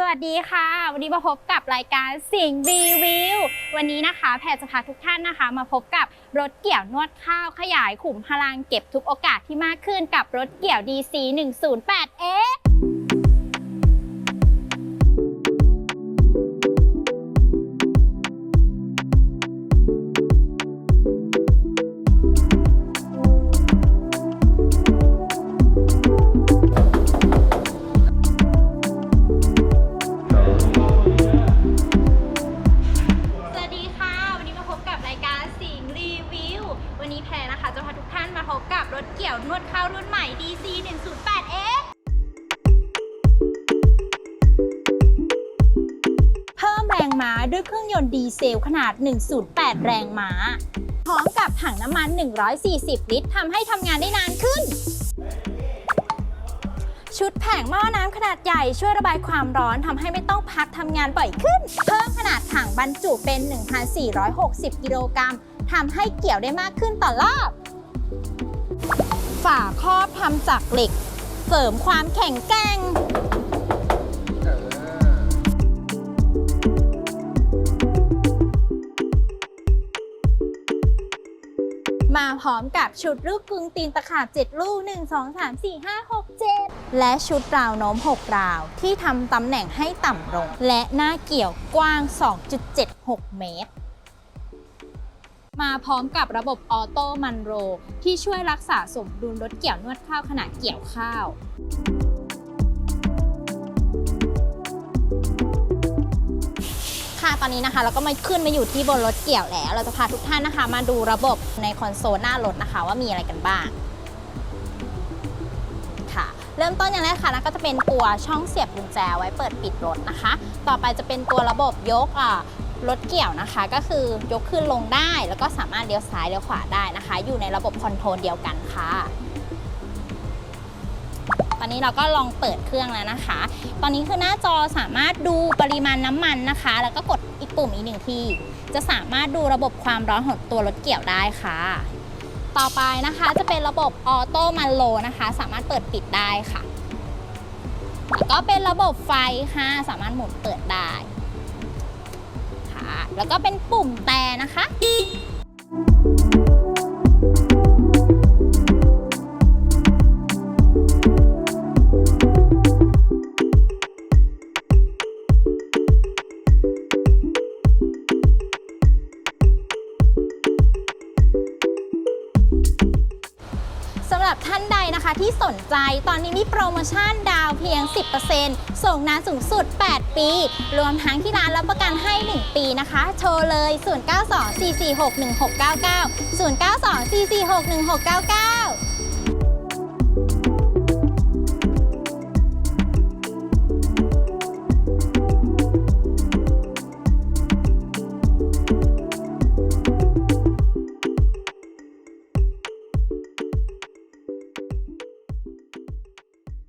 สวัสดีค่ะ วันนี้มาพบกับรายการสิงรีวิววันนี้นะคะแพรจะพาทุกท่านนะคะ มาพบกับรถเกี่ยวนวดข้าวขยายขุมพลังเก็บทุกโอกาสที่มากขึ้นกับรถเกี่ยว DC 108X เกี่ยวนวดเข้ารุ่นใหม่ DC 108X เพิ่มแรงม้าด้วยเครื่องยนต์ดีเซลขนาด 108 แรงม้า พร้อมกับถังน้ำมัน 140 ลิตรทำให้ทำงานได้นานขึ้น ชุดแผงหม้อน้ำขนาดใหญ่ช่วยระบายความร้อนทำให้ไม่ต้องพักทำงานบ่อยขึ้น เพิ่มขนาดถังบรรจุเป็น 1,460 กิโลกรัมทำให้เกี่ยวได้มากขึ้นต่อรอบ ฝาครอบทำจากเหล็ก เสริมความแข็งแกร่งมาพร้อมกับชุดลูกกึงตีนตะขาบ 7 ลูก 1 2 3 4 5 6 7 และชุดราวโน้ม 6 ราว ที่ทำตำแหน่งให้ต่ำลง และหน้าเกี่ยวกว้าง 2.76 เมตร มาพร้อมกับระบบออโต้มันโร ที่ช่วยรักษาสมดุลรถเกี่ยวนวดข้าวขณะเกี่ยวข้าวค่ะตอนนี้นะคะเราก็มาขึ้นมาอยู่ที่บนรถเกี่ยวแล้ว เราจะพาทุกท่านนะคะ มาดูระบบในคอนโซลหน้ารถนะคะ ว่ามีอะไรกันบ้างค่ะ เริ่มต้นอย่างแรกค่ะนั่นก็จะเป็นตัวช่องเสียบกุญแจไว้เปิดปิดรถนะคะ ต่อไปจะเป็นตัวระบบยกอ่า รถเกี่ยวนะคะก็คือยกขึ้นลงได้ แล้วก็สามารถเลี้ยวซ้ายเลี้ยวขวาได้นะคะ อยู่ในระบบคอนโทรลเดียวกันค่ะ ตอนนี้เราก็ลองเปิดเครื่องแล้วนะคะ ตอนนี้คือหน้าจอสามารถดูปริมาณน้ำมันนะคะ แล้วก็กดอีกปุ่มอีกหนึ่งที จะสามารถดูระบบความร้อนของตัวรถเกี่ยวได้ค่ะ ต่อไปนะคะจะเป็นระบบออโต้มันโลนะคะ สามารถเปิดปิดได้ค่ะแล้วก็เป็นระบบไฟค่ะ สามารถหมุนเปิดได้ แล้วก็เป็นปุ่มแต่นะคะ สำหรับท่านใดนะคะที่สนใจตอนนี้มีโปรโมชั่นดาวเพียง 10%ส่งนานสูงสุด 8 ปี รวมทั้งที่ร้านรับประกันให้ 1 ปีนะคะ โทรเลย 0924461699 0924461699